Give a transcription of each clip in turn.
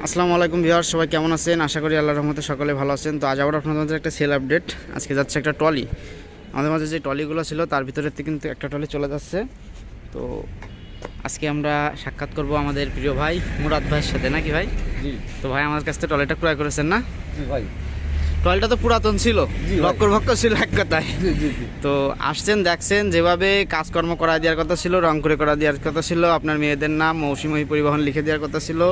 আসসালামু আলাইকুম ভিউয়ার সবাই কেমন আছেন? আশা করি আল্লাহর রহমতে সকলে ভালো আছেন। তো আজ আবার আপনাদের মধ্যে একটা সেল আপডেট আজকে যাচ্ছে একটা ট্রলি। আমাদের মাঝে যে ট্রলিগুলো ছিল তার ভিতরে থেকে কিন্তু একটা ট্রলি চলে যাচ্ছে। তো আজকে আমরা সাক্ষাৎ করব আমাদের প্রিয় ভাই মুরাদ ভাইয়ের সাথে নাকি ভাই? জি। তো ভাই আমার কাছ থেকে ট্রলিটা ক্রয় করেছেন না? ভাই। ট্রলিটা তো পুরাতন ছিল। ভক্কর ভক্কর ছিল এক কথায়। তো আসছেন দেখছেন যেভাবে কাজকর্ম করা দেওয়ার কথা ছিল রং করে করা দেওয়ার কথা ছিল আপনার মেয়েদের নাম মৌসুমী পরিবহন লিখে দেওয়ার কথা ছিল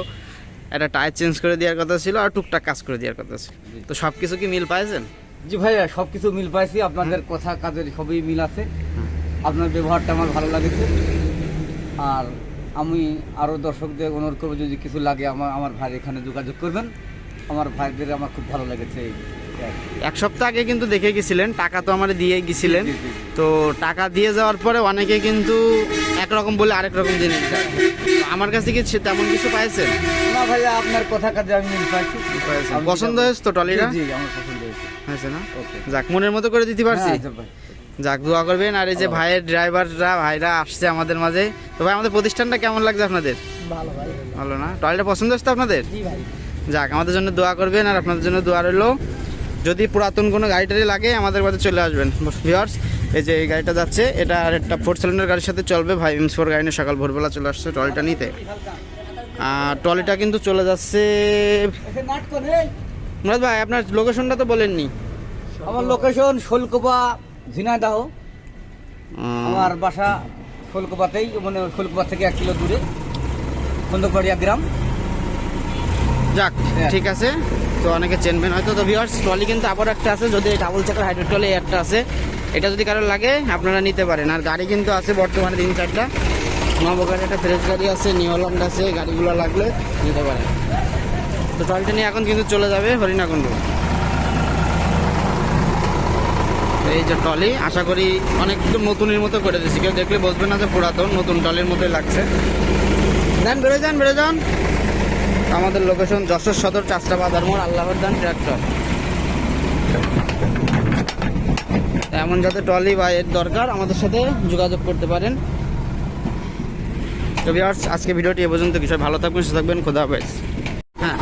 একটা টায়ার চেঞ্জ করে দেওয়ার কথা ছিল আর টুকটাক কাজ করে দেওয়ার কথা ছিল। তো সব কিছু কি মিল পাইছেন? জি ভাইয়া সব কিছু মিল পাইছি। আপনাদের কথা কাজের সবই মিল আছে। আপনার ব্যবহারটা আমার ভালো লাগেছে। আর আমি আরও দর্শকদের অনুরোধ করব যদি কিছু লাগে আমার আমার ভাই এখানে যোগাযোগ করবেন। আমার ভাইদের আমার খুব ভালো লেগেছে এই এক সপ্তাহ আগে কিন্তু দেখে গেছিলেন টাকা তো আমার দিয়ে গেছিলেন। তো টাকা দিয়ে যাওয়ার পরে অনেকে কিন্তু একরকম বলে আরেক রকম জিনিস আমার কাছে কি তেমন কিছু পাইছেন না ভাইয়া আপনার কথা কাজে আমি পাইছি। পছন্দ হয়েছে তো ট্রলিটা জি আমার পছন্দ হয়েছে। হয়েছে না? যাক মনের মতো করে দিতে পারছি। হ্যাঁ, যাক দোয়া করবেন। আর এই যে ভাইয়ের ড্রাইভাররা ভাইরা আসছে আমাদের মাঝে। তো ভাই আমাদের প্রতিষ্ঠানটা কেমন লাগছে আপনাদের? ভালো ভাই ভালো না? টয়লেটটা পছন্দ হচ্ছে আপনাদের? জি ভাই। যাক আমাদের জন্য দোয়া করবেন। আর আপনাদের জন্য দোয়া রইল যদি পুরাতন কোনো গাড়ি টাড়ি লাগে আমাদের কাছে চলে আসবেন। ভিওর্স এই যে এই গাড়িটা যাচ্ছে এটা আর একটা ফোর সিলিন্ডার গাড়ির সাথে চলবে। ভাই এমস ফোর গাড়ি নিয়ে সকাল ভোরবেলা চলে আসছে ট্রলিটা নিতে। আর ট্রলিটা কিন্তু চলে যাচ্ছে মুরাদ ভাই আপনার লোকেশনটা তো বলেননি। আমার লোকেশন শোলকোপা ঝিনাইদাহ। আমার বাসা শোলকোপাতেই মানে শোলকোপা থেকে এক কিলো দূরে খন্দকবাড়িয়া গ্রাম। যাক। ঠিক আছে। তো অনেকে চেনবেন হয়তো। তো ভিওর্স ট্রলি কিন্তু আবার একটা আছে যদি ডাবল চাকার হাইড্রোল ট্রলি একটা আছে। এটা যদি কারোর লাগে আপনারা নিতে পারেন। আর গাড়ি কিন্তু আছে বর্তমানে তিন চারটা। নবগাড়ি একটা ফ্রেশ গাড়ি আছে নিউ হল্যান্ড আছে গাড়িগুলো লাগলে নিতে পারেন। তো ট্রলিটা নিয়ে এখন কিন্তু চলে যাবে হরিণাকুণ্ড। এই যে ট্রলি আশা করি অনেক নতুনের মতো করে দিয়েছি। কেউ দেখলে বসবে না যে পুরাতন নতুন ট্রলির মতোই লাগছে। যান বেড়ে যান বেড়ে যান। আমাদের লোকেশন যশোর সদর চাষটা বাজার মোড়, আল্লাহর দান ট্র্যাক্টর এমন যাতে ট্রলি বা এর দরকার, আমাদের সাথে যোগাযোগ করতে পারেন। আজকে ভিডিওটি এ পর্যন্ত। কিছু ভালো থাকবেন, সুস্থ থাকবেন, খোদা হাফেজ। হ্যাঁ